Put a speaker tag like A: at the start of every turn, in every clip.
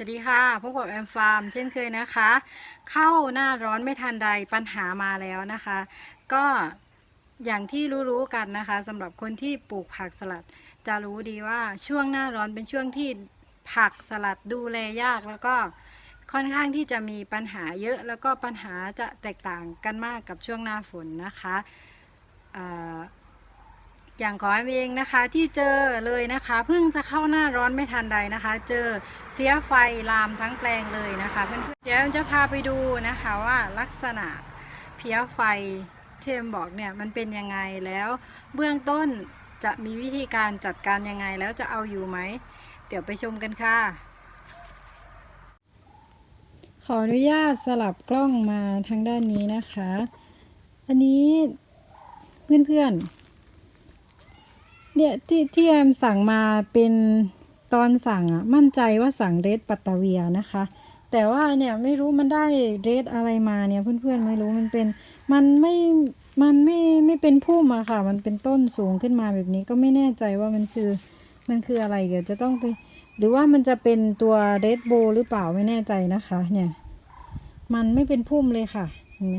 A: สวัสดีค่ะพบกับแอมฟาร์มเช่นเคยนะคะ เข้าหน้าร้อนไม่ทันใดปัญหามาแล้วนะคะ ก็อย่างที่รู้ๆกันนะคะสำหรับคนที่ปลูกผักสลัด จะรู้ดีว่าช่วงหน้าร้อนเป็นช่วงที่ผักสลัดดูแลยาก แล้วก็ค่อนข้างที่จะมีปัญหาเยอะ แล้วก็ปัญหาจะแตกต่างกันมากกับช่วงหน้าฝนนะคะ อย่างของแอมเองนะคะที่เจอเลยนะคะเพิ่งจะเข้าหน้าร้อนไม่ทันใดนะคะ เจอเพลี้ยไฟลามทั้งแปลงเลยนะคะเพื่อนๆเดี๋ยวแอมจะพาไปดูนะคะว่าลักษณะเพลี้ยไฟที่แอมบอกเนี่ยมันเป็นยังไงแล้วเบื้องต้นจะมีวิธีการจัดการยังไงแล้วจะเอาอยู่ไหม เดี๋ยวไปชมกันค่ะ ขออนุญาตสลับกล้องมาทางด้านนี้นะคะ อันนี้เพื่อนๆ เนี่ยที่ที่แอมสั่งมาเป็นตอนสั่งอะมั่นใจว่าสั่งเรดปัตตาเวียนะคะ แต่ว่าเนี่ยไม่รู้มันได้เรดอะไรมาเนี่ยเพื่อนๆไม่รู้มันเป็นมันไม่มันไม่ไม่เป็นพุ่มอะค่ะ มันเป็นต้นสูงขึ้นมาแบบนี้ก็ไม่แน่ใจว่ามันคือมันคืออะไรเดี๋ยวจะต้องไป หรือว่ามันจะเป็นตัวเรดโบหรือเปล่าไม่แน่ใจนะคะ เนี่ย มันไม่เป็นพุ่มเลยค่ะเห็นไหม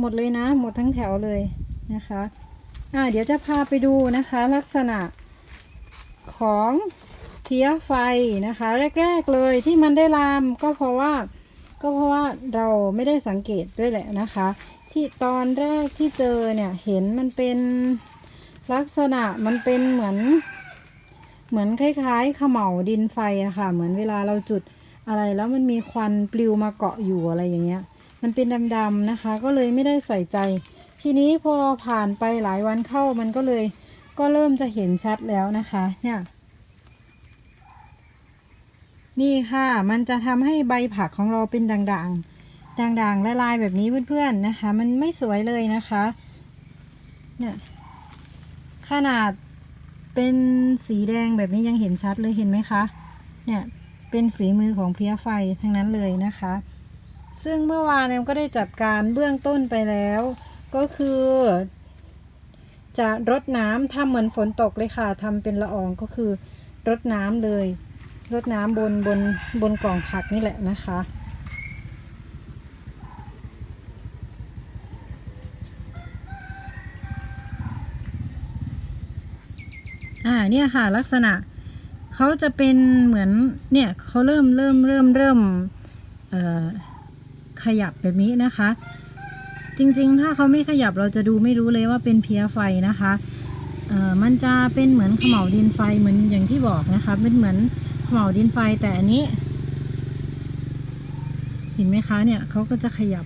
A: หมดเลยนะ หมดทั้งแถวเลยนะคะ อ่าเดี๋ยวจะพาไปดูนะคะลักษณะของเพี้ยไฟนะคะ แรก ๆเลยที่มันได้ลามก็เพราะว่าก็เพราะว่าเราไม่ได้สังเกตด้วยแหละนะคะ ที่ตอนแรกที่เจอเนี่ยเห็นมันเป็นลักษณะมันเป็นเหมือน เหมือนคล้ายๆขม่าวดินไฟอะค่ะ เหมือนเวลาเราจุดอะไรแล้วมันมีควันปลิวมาเกาะอยู่อะไรอย่างเงี้ย มันเป็นดำๆนะคะ ก็เลยไม่ได้ใส่ใจ ทีนี้พอผ่านไปหลายวันเข้ามันก็เลยก็เริ่มจะเห็นชัดแล้วนะคะเนี่ยนี่ค่ะ มันจะทำให้ใบผักของเราเป็นด่างๆ ด่างๆละลายๆ แบบนี้เพื่อนๆ นะคะ มันไม่สวยเลยนะคะ เนี่ย ขนาดเป็นสีแดงแบบนี้ยังเห็นชัดเลยเห็นไหมคะ เนี่ย เป็นฝีมือของเพลี้ยไฟทั้งนั้นเลยนะคะ ซึ่งเมื่อวานเอมก็ได้จัดการเบื้องต้นไปแล้ว ก็คือ จะรดน้ำทำเหมือนฝนตกเลยค่ะทำเป็นละอองก็คือรดน้ำเลยรดน้ำบนบนบนกล่องผักนี่แหละนะคะอ่าเนี่ยค่ะลักษณะเขาจะเป็นเหมือนเนี่ยเขาเริ่มเริ่มเริ่มเริ่มขยับแบบนี้นะคะ จริงๆ ถ้าเขาไม่ขยับเราจะดูไม่รู้เลยว่าเป็นเพี้ยไฟนะคะเอ่อมันจะเป็นเหมือนขม่าวดินไฟเหมือนอย่างที่บอกนะคะเป็นเหมือนขม่าวดินไฟแต่อันนี้ เห็นไหมคะเนี่ยเขาก็จะขยับ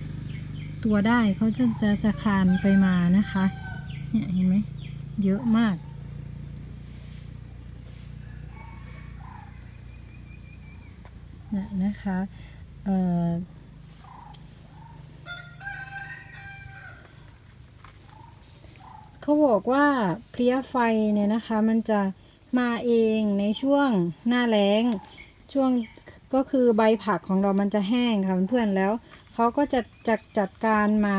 A: ตัวได้เขาจะจะจะคลานไปมานะคะเนี่ยเห็นไหมเยอะมาก นะนะคะเอ่อ เขาบอกว่าเพลี้ยไฟเนี่ยนะคะ มันจะมาเองในช่วงหน้าแล้ง ช่วงก็คือใบผักของเรามันจะแห้งค่ะเพื่อนๆแล้วเขาก็จะจัดจัดการมา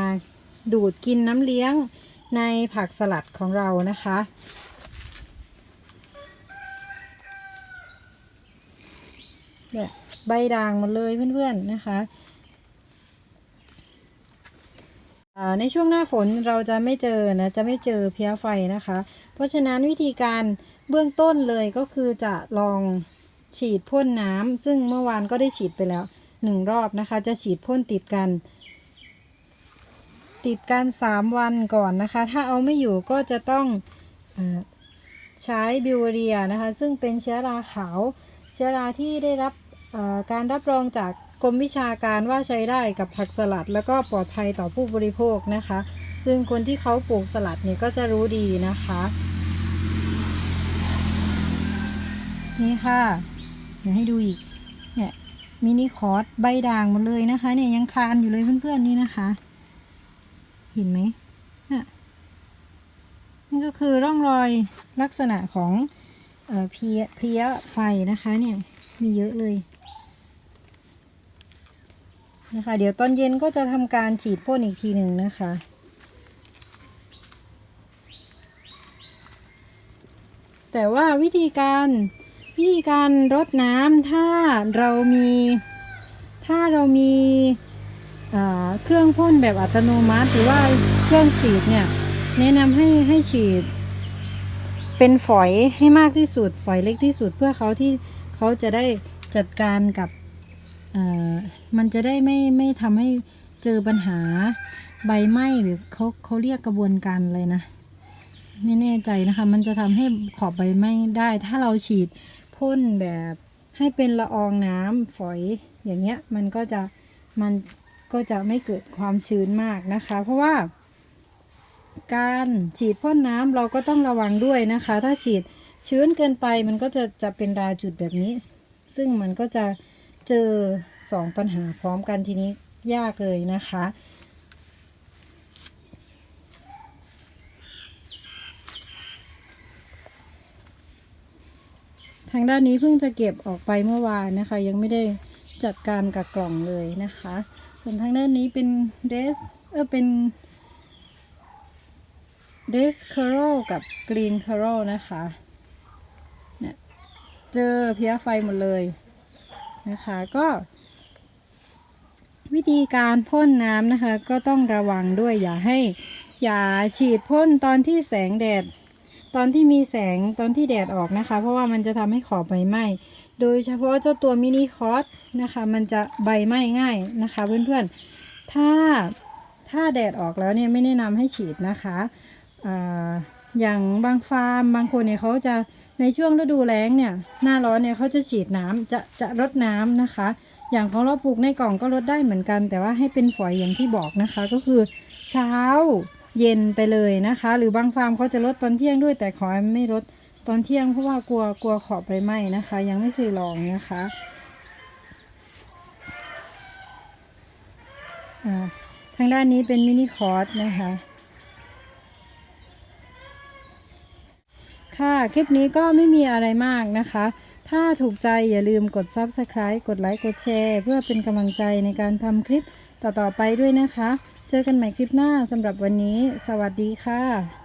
A: ดูดกินน้ำเลี้ยงในผักสลัดของเรานะคะ เนี่ยใบด่างหมดเลยเพื่อนๆนะคะอ่า ในช่วงหน้าฝนเราจะไม่เจอนะจะไม่เจอเพี้ยไฟนะคะ เพราะฉะนั้นวิธีการเบื้องต้นเลยก็คือจะลองฉีดพ่นน้ำซึ่งเมื่อวานก็ได้ฉีดไปแล้วหนึ่งรอบนะคะ จะฉีดพ่นติดกัน ติดกันสามวันก่อนนะคะ ถ้าเอาไม่อยู่ก็จะต้องอใช้บิวเรียนะคะ ซึ่งเป็นเชื้อราขาว เชื้อราที่ได้รับการรับรองจาก กรมวิชาการว่าใช้ได้กับผักสลัด แล้วก็ปลอดภัยต่อผู้บริโภคนะคะ ซึ่งคนที่เขาปลูกสลัดเนี่ยก็จะรู้ดีนะคะ นี่ค่ะเดี๋ยวให้ดูอีกเนี่ยมินิคอร์สใบด่างหมดเลยนะคะ เนี่ยยังคลานอยู่เลยเพื่อนๆนี่นะคะ เห็นไหมนี่ยนี่ก็คือร่องรอยลักษณะของเอเพลียเพลียไฟนะคะเนี่ยมีเยอะเลย นะคะ เดี๋ยวตอนเย็นก็จะทำการฉีดพ่นอีกทีหนึ่งนะคะ แต่ว่าวิธีการวิธีการรดน้ำถ้าเรามี ถ้าเรามีเครื่องพ่นแบบอัตโนมัติ หรือว่าเครื่องฉีดเนี่ยแนะนำให้ให้ฉีด เป็นฝอยให้มากที่สุด ฝอยเล็กที่สุดเพื่อเขาที่เขาจะได้จัดการกับ มันจะได้ไม่ไม่ทำให้เจอปัญหาใบไหม้หรือเขาเขาเรียกกระบวนการอะไรนะไม่แน่ใจนะคะ มันจะทำให้ขอบใบไหม้ได้ ถ้าเราฉีดพ่นแบบให้เป็นละอองน้ำฝอยอย่างเงี้ย มันก็จะมันก็จะไม่เกิดความชื้นมากนะคะ เพราะว่า การฉีดพ่นน้ำเราก็ต้องระวังด้วยนะคะ ถ้าฉีดชื้นเกินไปมันก็จะจะเป็นราจุดแบบนี้ ซึ่งมันก็จะ เจอสองปัญหาพร้อมกันทีนี้ยากเลยนะคะ ทางด้านนี้เพิ่งจะเก็บออกไปเมื่อวานนะคะ ยังไม่ได้จัดการกับกล่องเลยนะคะ ส่วนทางด้านนี้เป็นเดสเออเป็นเดสคาร์โรกับกรีนคาร์โรนะคะเนี่ยเจอเพี้ยไฟหมดเลย นะคะก็วิธีการพ่นน้ำนะคะ ก็ต้องระวังด้วยอย่าให้ อย่าฉีดพ่นตอนที่แสงแดด ตอนที่มีแสงตอนที่แดดออกนะคะ เพราะว่ามันจะทำให้ขอบใบไหม้โดยเฉพาะเจ้าตัวมินิคอสนะคะ มันจะใบไหม้ง่ายนะคะเพื่อนๆถ้าถ้าแดดออกแล้วเนี่ยไม่แนะนำให้ฉีดนะคะอ่า อย่างบางฟาร์มบางคนเนี่ยเขาจะในช่วงฤดูแล้งเนี่ยหน้าร้อนเนี่ยเขาจะฉีดน้ำจะจะรดน้ำนะคะ อย่างของเราปลูกในกล่องก็ลดได้เหมือนกัน แต่ว่าให้เป็นฝอยอย่างที่บอกนะคะ ก็คือเช้าเย็นไปเลยนะคะ หรือบางฟาร์มเขาจะลดตอนเที่ยงด้วยแต่ขอให้ไม่ลดตอนเที่ยงเพราะว่ากลัวกลัวขอบใบไหม้นะคะ ยังไม่เคยลองนะคะอ่าทางด้านนี้เป็นมินิคอร์สนะคะ ค่ะ คลิปนี้ก็ไม่มีอะไรมากนะคะ ถ้าถูกใจอย่าลืมกด Subscribe กดไลค์กดแชร์ เพื่อเป็นกำลังใจในการทำคลิปต่อๆไปด้วยนะคะ เจอกันใหม่คลิปหน้าสำหรับวันนี้ สวัสดีค่ะ